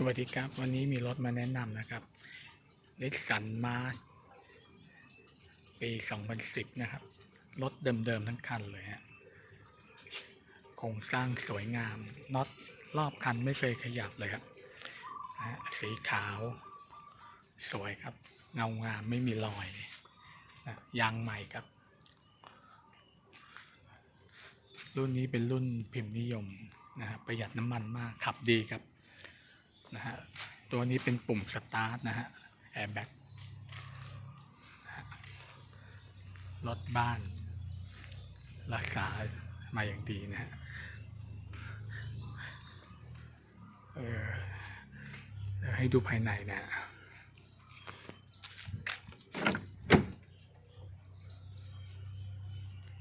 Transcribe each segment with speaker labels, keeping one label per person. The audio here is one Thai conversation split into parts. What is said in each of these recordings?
Speaker 1: สวัสดีครับ วันนี้มีรถมาแนะนำนะครับนิสสันมาสปี 2010 นะครับ รถเดิมๆทั้งคันเลยฮะโครงสร้างสวยงามน็อตรอบคันไม่เคยขยับเลยครับสีขาว สวยครับ เงางามไม่มีรอยยางใหม่ครับ รุ่นนี้เป็นรุ่นพิมพ์นิยมนะฮะประหยัดน้ำมันมากขับดีครับ นะฮะตัวนี้เป็นปุ่มสตาร์ทนะฮะแอร์แบ็กรถบ้าน รักษามาอย่างดีนะฮะเออเดี๋ยวให้ดูภายในนะฮะ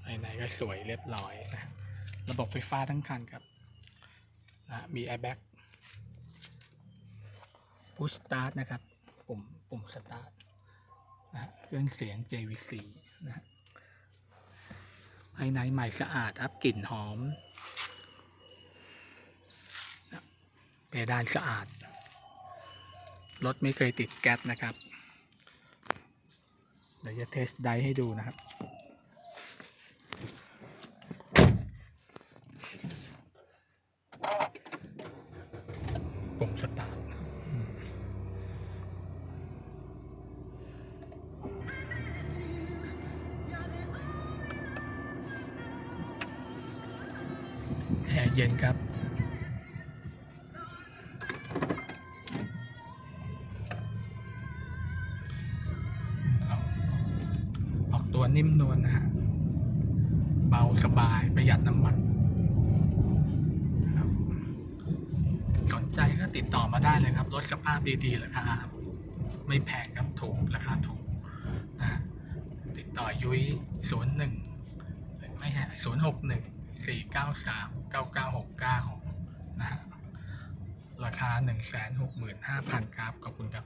Speaker 1: ภายในก็สวยเรียบร้อยนะ ระบบไฟฟ้าทั้งคันครับนะมีแอร์แบ็ก พุชสตาร์ทนะครับ ปุ่มปุ่มสตาร์ทนะฮะเครื่องเสียง JVC นะฮะภายในใหม่สะอาดครับกลิ่นหอมนะเพดานสะอาด รถไม่เคยติดแก๊สนะครับ เดี๋ยวจะเทสไดให้ดูนะครับ ปุ่มสตาร์ แอร์เย็นครับ ออกตัวนิ่มนวลนะฮะ เบาสบายประหยัดน้ำมันครับสนใจก็ติดต่อมาได้เลยครับ รถสภาพดีๆราคาไม่แพงครับถูกราคาถูกนะฮะติดต่อยุ้ยศูนย์หนึ่งไม่ใช่ศูนย์หกหนึ่ง สี่เก้าสามเก้าเก้าหกเก้านะฮะราคาหนึ่งแสนหกหมื่นห้าพันครับขอบคุณครับ